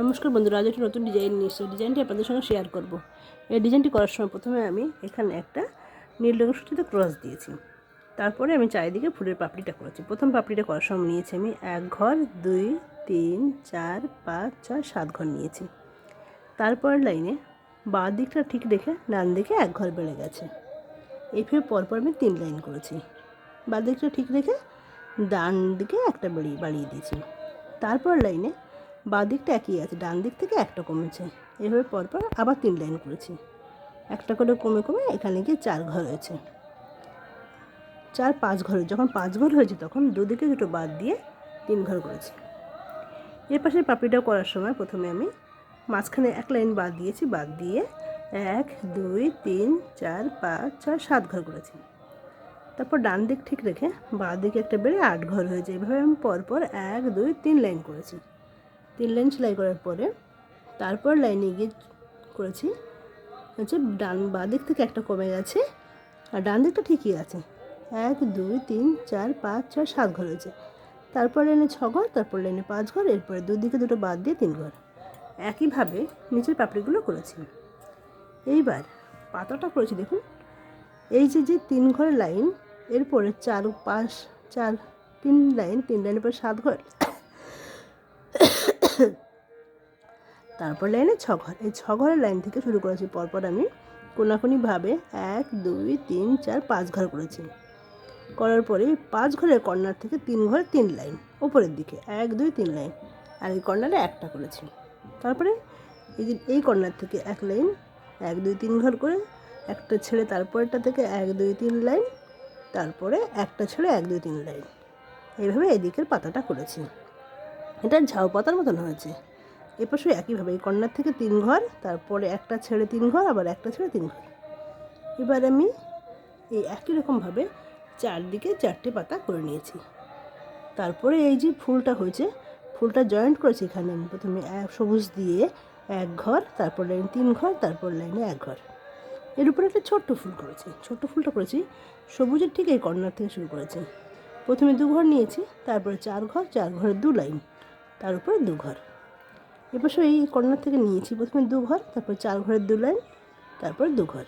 নমস্কার বন্ধুরা, আজ একটা নতুন ডিজাইন নিয়ে এসেছি। ডিজাইনটি আপনাদের সঙ্গে শেয়ার করব। এই ডিজাইনটি করার সময় প্রথমে আমি এখানে একটা নীল রঙের সুতিতে ক্রস দিয়েছি। তারপরে আমি চারিদিকে ফুলের পাপড়িটা করেছি। প্রথম পাপড়িটা করার সময় নিয়েছি আমি এক ঘর, দুই, তিন, চার, পাঁচ, ছয়, সাত ঘর নিয়েছি। তারপরের লাইনে বাঁ দিকটা ঠিক রেখে ডান দিকে এক ঘর বেড়ে গেছে। এইভাবে পরপর আমি তিন লাইন করেছি। বাঁ দিকটা ঠিক রেখে ডান দিকে একটা বাড়িয়ে বাড়িয়ে দিয়েছি। তারপর লাইনে বাঁ দিকটা একই আছে, ডান দিক থেকে একটা কমেছে। এভাবে পরপর আবার তিন লাইন করেছি। একটা করে কমে কমে এখানে গিয়ে চার ঘর হয়েছে। চার পাঁচ ঘরে, যখন পাঁচ ঘর হয়েছে তখন দুদিকে দুটো বাদ দিয়ে তিন ঘর করেছি। এর পাশে পাপড়িটা করার সময় প্রথমে আমি মাঝখানে এক লাইন বাদ দিয়েছি, বাদ দিয়ে এক, দুই, তিন, চার, পাঁচ, ছয়, সাত ঘর করেছি। তারপর ডান দিক ঠিক রেখে বাঁ দিকে একটা বেড়ে আট ঘর হয়েছে। এভাবে আমি পরপর এক, দুই, তিন লাইন করেছি। তিন লাইন সেলাই করার পরে তারপর লাইনে গিয়ে করেছি হচ্ছে ডান বাঁ দিক থেকে একটা কমে গেছে আর ডান দিকটা ঠিকই আছে। এক, দুই, তিন, চার, পাঁচ, ছয়, সাত ঘর হয়েছে। তারপর লাইনে ছ ঘর, তারপর লাইনে পাঁচ ঘর, এরপরে দুদিকে দুটো বাদ দিয়ে তিন ঘর। একইভাবে নিচের পাপড়িগুলো করেছি। এইবার পাতাটা করেছি দেখুন। এই যে যে তিন ঘরের লাইন, এরপরে চার, পাঁচ, চার, তিন লাইন, তিন লাইনের পর সাত ঘর তারপর লাইনে ছ ঘর। এই ছ ঘরের লাইন থেকে শুরু করেছি। পরপর আমি কোনাকুনিভাবে এক, দুই, তিন, চার, পাঁচ ঘর করেছি। করার পরে পাঁচ ঘরের কর্নার থেকে তিন ঘর, তিন লাইন। উপরের দিকে এক, দুই, তিন লাইন। আর এই কর্নারে একটা করেছি। তারপরে এই যে এই কর্নার থেকে এক লাইন, এক, দুই, তিন ঘর করে একটা ছেড়ে তারপরেরটা থেকে এক, দুই, তিন লাইন, তারপরে একটা ছেড়ে এক, দুই, তিন লাইন। এইভাবে এদিকের পাতাটা করেছি। এটা ঝাউ পাতার মতন হয়েছে। এপাশে একইভাবে এই কর্নার থেকে তিন ঘর, তারপরে একটা ছেড়ে তিন ঘর, আবার একটা ছেড়ে তিন ঘর। এবার আমি এই একই রকমভাবে চারদিকে চারটে পাতা করে নিয়েছি। তারপরে এই যে ফুলটা হয়েছে, ফুলটা জয়েন্ট করেছি এখানে। আমি প্রথমে এক সবুজ দিয়ে এক ঘর, তারপর লাইন তিন ঘর, তারপর লাইনে এক ঘর। এর উপরে একটা ছোট্ট ফুল করেছি। ছোট্ট ফুলটা করেছি, সবুজের ঠিক এই কর্নার থেকে শুরু করেছি। প্রথমে দু ঘর নিয়েছি, তারপরে চার ঘর, চার ঘরে দু লাইন। তার উপরে দু ঘর এবার এই কর্নার থেকে নিয়েছি প্রথমে দু ঘর তারপর চার ঘরের দু লাইন, তারপর দু ঘর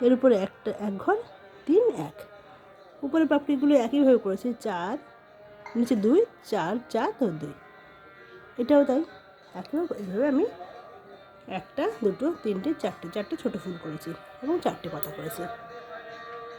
এর উপরে একটা এক ঘর, তিন এক। উপরে পাপড়িগুলো একইভাবে করেছি চার, নিচে দুই, চার চার তো দুই। এটাও তাই একইভাবে এইভাবে আমি একটা, দুটো, তিনটে, চারটে চারটে ছোটো ফুল করেছি এবং চারটে পাতা করেছি।